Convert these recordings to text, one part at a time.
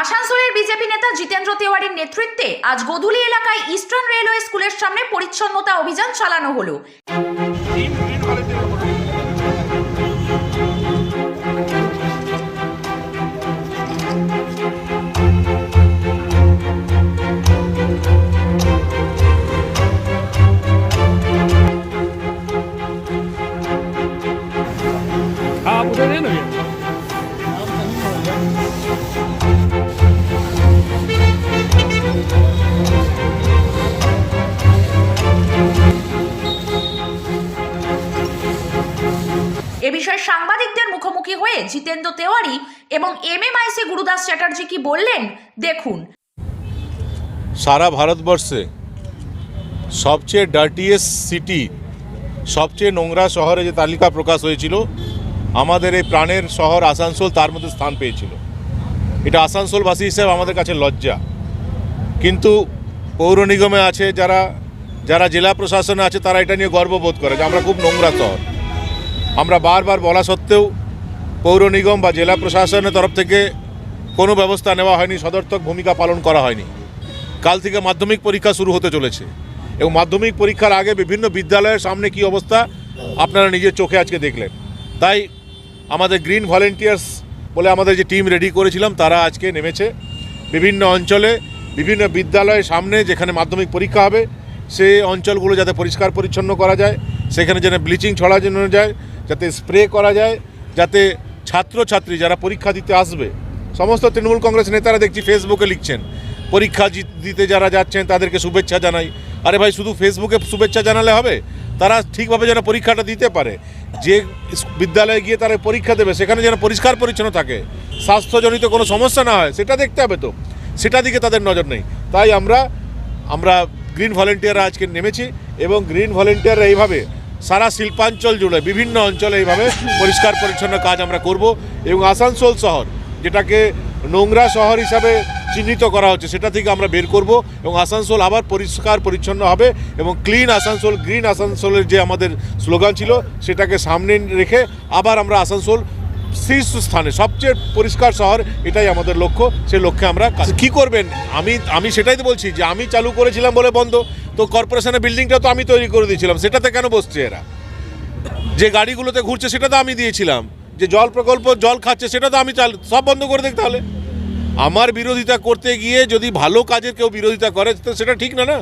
আসানসোলের বিজেপি নেতা জিতেন্দ্র তেওয়ারির নেতৃত্বে আজ গোধুলি এলাকায় ইস্টার্ন রেলওয়ে স্কুলের সামনে পরিচ্ছন্নতা অভিযান চালানো হলো। এ বিষয়ে সাংবাদিকদের মুখোমুখি হয়ে জিতেন্দ্র তেওয়ারি এবং এমএমআইসি গুরুদাস চ্যাটার্জি কি বললেন, দেখুন। সারা ভারতবর্ষে সবচেয়ে ডার্টিয়েস্ট সিটি সবচেয়ে নোংরা শহরে যে তালিকা প্রকাশ হয়েছিল, আমাদের এই প্রাণের শহর আসানসোল তার মধ্যে স্থান পেয়েছিল। এটা আসানসোলবাসী হিসেবে আমাদের কাছে লজ্জা। কিন্তু পৌর নিগমে আছে যারা যারা জেলা প্রশাসনে আছে তারা এটা নিয়ে গর্ববোধ করে যে আমরা খুব নোংরা শহর। আমরা বারবার বলা সত্ত্বেও পৌর নিগম বা জেলা প্রশাসনের তরফ থেকে কোনো ব্যবস্থা নেওয়া হয়নি, সদর্থক ভূমিকা পালন করা হয়নি। কাল থেকে মাধ্যমিক পরীক্ষা শুরু হতে চলেছে এবং মাধ্যমিক পরীক্ষার আগে বিভিন্ন বিদ্যালয়ের সামনে কি অবস্থা আপনারা নিজের চোখে আজকে দেখলেন। তাই আমাদের গ্রিন ভলেন্টিয়ার্স বলে আমাদের যে টিম রেডি করেছিলাম, তারা আজকে নেমেছে। বিভিন্ন অঞ্চলে বিভিন্ন বিদ্যালয়ের সামনে যেখানে মাধ্যমিক পরীক্ষা হবে সে অঞ্চলগুলো যাতে পরিষ্কার পরিচ্ছন্ন করা যায়, সেখানে যেন ব্লিচিং ছড়ানো যায় যাতে স্প্রে করা যায়, যাতে ছাত্রছাত্রী যারা পরীক্ষা দিতে আসবে, সমস্ত তৃণমূল কংগ্রেস নেতারা দেখছি ফেসবুকে লিখছেন, পরীক্ষা দিতে যারা যাচ্ছেন তাদেরকে শুভেচ্ছা জানাই। আরে ভাই, শুধু ফেসবুকে শুভেচ্ছা জানালে হবে? তারা ঠিকভাবে যেন পরীক্ষাটা দিতে পারে। যে বিদ্যালয়ে গিয়ে তারা পরীক্ষা দেবে, সেখানে যেন পরিষ্কার পরিচ্ছন্ন থাকে। স্বাস্থ্যজনিত কোনো সমস্যা না হয়, সেটা দেখতে হবে তো। সেটা দিকে তাদের নজর নেই। তাই আমরা আমরা গ্রিন ভলেন্টিয়াররা আজকে নেমেছি এবং গ্রিন ভলেন্টিয়াররা এইভাবে সারা শিল্পাঞ্চল জুড়ে, বিভিন্ন অঞ্চলে এইভাবে পরিষ্কার পরিচ্ছন্ন কাজ আমরা করব এবং আসানসোল শহর, যেটাকে নোংরা শহর হিসাবে চিহ্নিত করা হচ্ছে, সেটা থেকে আমরা বের করব এবং আসানসোল আবার পরিষ্কার পরিচ্ছন্ন হবে এবং ক্লিন আসানসোল, গ্রিন আসানসোলের যে আমাদের স্লোগান ছিল, সেটাকে সামনে রেখে আবার আমরা আসানসোল শীর্ষস্থানে সবচেয়ে পরিষ্কার শহর এটাই আমাদের লক্ষ্য সে লক্ষ্যে আমরা কি করবেন? আমি আমি সেটাই তো বলছি যে আমি চালু করেছিলাম বলে বন্ধ তো কর্পোরেশনের বিল্ডিংটা তো আমি তৈরি করে দিয়েছিলাম সেটাতে কেন বসছে এরা? যে গাড়িগুলোতে ঘুরছে সেটা তো আমি দিয়েছিলাম যে জল প্রকল্প জল খাচ্ছে সেটা তো আমি চাল সব বন্ধ করে দেখতে তাহলে। আমার বিরোধিতা করতে গিয়ে যদি ভালো কাজের কেউ বিরোধিতা করে তো সেটা ঠিক না না?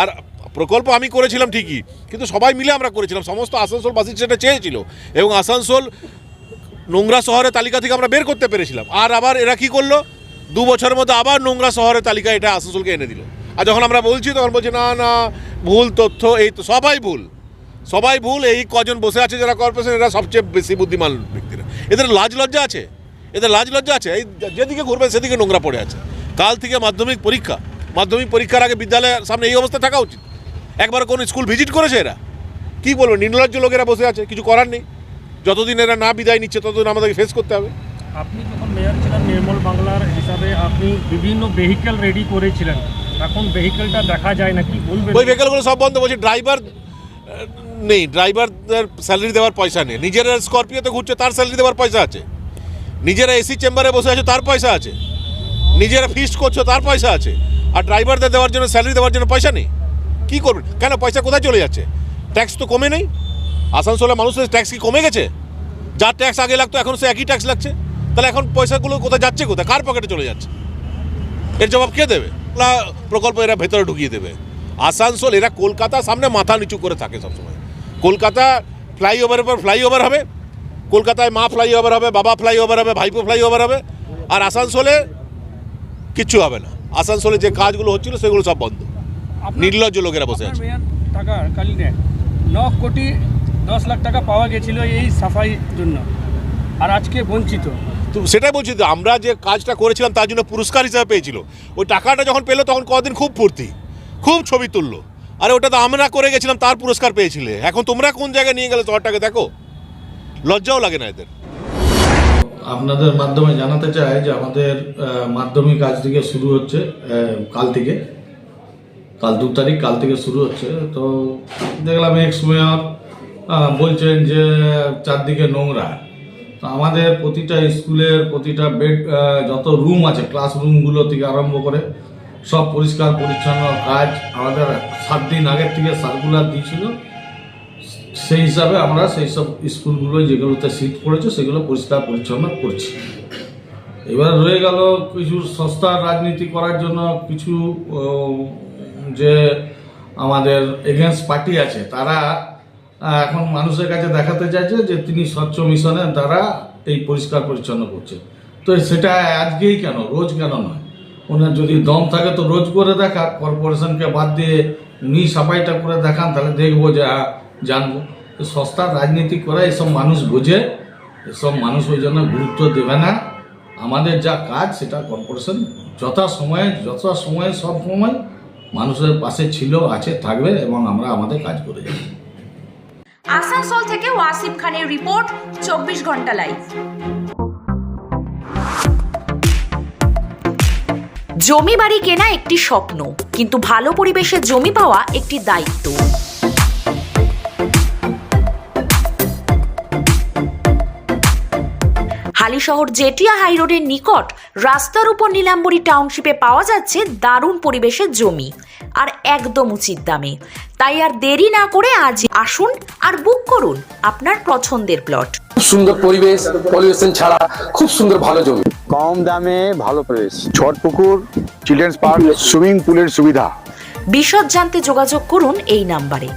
আর প্রকল্প আমি করেছিলাম ঠিকই কিন্তু সবাই মিলে আমরা করেছিলাম সমস্ত আসানসোলবাসী সেটা চেয়েছিল এবং আসানসোল নোংরা শহরের তালিকা থেকে আমরা বের করতে পেরেছিলাম। আর আবার এরা কি করল? দু বছরের মধ্যে আবার নোংরা শহরের তালিকা এটা আসানসোলকে এনে দিল। আর যখন আমরা বলছি, তখন বলছি, না না, ভুল তথ্য, এই তো সবাই ভুল। সবাই ভুল, এই কজন বসে আছে যারা কর্পোরেশন এরা সবচেয়ে বেশি বুদ্ধিমান ব্যক্তিরা। এদের লাজ লজ্জা আছে? এদের লাজ লজ্জা আছে? এই যেদিকে ঘুরবে, সেদিকে নোংরা পড়ে আছে। কাল থেকে মাধ্যমিক পরীক্ষা। মাধ্যমিক পরীক্ষার আগে বিদ্যালয়ের সামনে এই অবস্থা থাকা উচিত। একবার কোন স্কুল ভিজিট করেছে এরা? কী বলব, নির্লজ্জ লোকেরা বসে আছে, কিছু করার নেই। যতদিন এরা না বিদায় নিচ্ছে ততদিন আমাদেরকে ফেস করতে হবে। আপনি যখন মেয়র ছিলেন নির্মল বাংলার হিসাবে আপনি বিভিন্ন ভেহিকেল রেডি করেছিলেন। এখন ভেহিকেলটা দেখা যায় না কি বলবেন? ওই ভেহিকেলগুলো সব বন্ধ বলছি ড্রাইভার নেই ড্রাইভারদের স্যালারি দেওয়ার পয়সা নেই। নিজেরা স্করপিওতে ঘুরছে তার স্যালারি দেওয়ার পয়সা আছে। নিজেরা এসি চেম্বারে বসে আছে তার পয়সা আছে। নিজেরা ফিস্ট করছ তার পয়সা আছে। আর ড্রাইভারদের দেওয়ার জন্য স্যালারি দেওয়ার জন্য পয়সা নেই। কী করবেন? কেন? পয়সা কোথায় চলে যাচ্ছে? ট্যাক্স তো কমে নেই। আসানসোলে মানুষের ট্যাক্স কি কমে গেছে? যার ট্যাক্স আগে লাগতো এখন সে একই ট্যাক্স লাগছে। তাহলে এখন পয়সাগুলো কোথায় যাচ্ছে কোথায়? কার পকেটে চলে যাচ্ছে? এর জবাব কে দেবে? প্রকল্প এরা ভেতরে ঢুকিয়ে দেবে। আসানসোল এরা কলকাতার সামনে মাথা নিচু করে থাকে সবসময়। কলকাতা ফ্লাইওভারের পর ফ্লাইওভার হবে। কলকাতায় মা ফ্লাইওভার হবে বাবা ফ্লাইওভার হবে ভাইপো ফ্লাইওভার হবে। আর আসানসোলে কিচ্ছু হবে না। আসানসোলে যে কাজগুলো হচ্ছিল সেগুলো সব বন্ধ। নির্লজ্জ লোকেরা বসে আছে। টাকা কালিনে ন কোটি দশ লাখ টাকা পাওয়া গেছিল এই সাফাই জন্য। আর আজকে বঞ্চিত। তো সেটাই বলছি তো আমরা যে কাজটা করেছিলাম তার জন্য পুরস্কার হিসাবে পেয়েছিল। ওই টাকাটা যখন পেল তখন কদিন খুব ফুর্তি খুব ছবি তুললো। আরে ওটা তো আমরা করে গেছিলাম তার পুরস্কার পেয়েছিলে। এখন তোমরা কোন জায়গায় নিয়ে গেলে শহরটাকে দেখো লজ্জাও লাগে না এদের। আপনাদের মাধ্যমে জানাতে চাই যে আমাদের মাধ্যমিক আজ থেকে শুরু হচ্ছে কাল থেকে। কাল দু তারিখ কাল থেকে শুরু হচ্ছে। তো দেখলাম এক্স মেয়র বলছেন যে চারদিকে নোংরা। তো আমাদের প্রতিটা স্কুলের প্রতিটা বেড যত রুম আছে, ক্লাসরুমগুলো থেকে আরম্ভ করে সব পরিষ্কার, পরিচ্ছন্ন কাজ আমাদের সাত দিন আগের থেকে সার্কুলার দিয়েছিল। সেই হিসাবে আমরা সেই সব স্কুলগুলো যেগুলোতে শীত পড়েছে সেগুলো পরিষ্কার, পরিচ্ছন্ন করছি। এবার রয়ে গেল কিছু সস্তার রাজনীতি করার জন্য কিছু যে আমাদের এগেনস্ট পার্টি আছে, তারা এখন মানুষের কাছে দেখাতে চাইছে যে তিনি স্বচ্ছ মিশনের দ্বারা এই পরিষ্কার পরিচ্ছন্ন করছে তো সেটা আজকেই কেন? রোজ কেন নয়? ওনার যদি দম থাকে তো রোজ করে দেখা, কর্পোরেশনকে বাদ দিয়ে উনি সাফাইটা করে দেখান, তাহলে দেখব যে জানব। তো সস্তার রাজনীতি করে এসব মানুষ বোঝে, এসব মানুষ ওই জন্য গুরুত্ব দেবে না। আমাদের যা কাজ, সেটা কর্পোরেশন যথা সময়ে যথা সময়ে, সব সময় মানুষের পাশে ছিল, আছে, থাকবে, এবং আমরা আমাদের কাজ করে যাব। আসানসোল থেকে ওয়াসিফ খানের রিপোর্ট, চব্বিশ ঘণ্টা লাইভ। জমি বাড়ি কেনা একটি স্বপ্ন, কিন্তু ভালো পরিবেশে জমি পাওয়া একটি দায়িত্ব। হালিশহর জেটিয়া হাইরোডের নিকট রাস্তার উপর নীলাম্বরী টাউনশিপে পাওয়া যাচ্ছে দারুণ পরিবেশের জমি আর একদম উচিত দামে। তাই আর দেরি না করে আজ আসুন আর বুক করুন আপনার পছন্দের প্লট খুব সুন্দর পরিবেশ পলিউশন ছাড়া খুব সুন্দর ভালো জমি। কম দামে ভালো পরিবেশ ছট পুকুর চিলড্রেন্স পার্ক সুইমিং পুলের সুবিধা। বিশদ জানতে যোগাযোগ করুন এই নাম্বারে।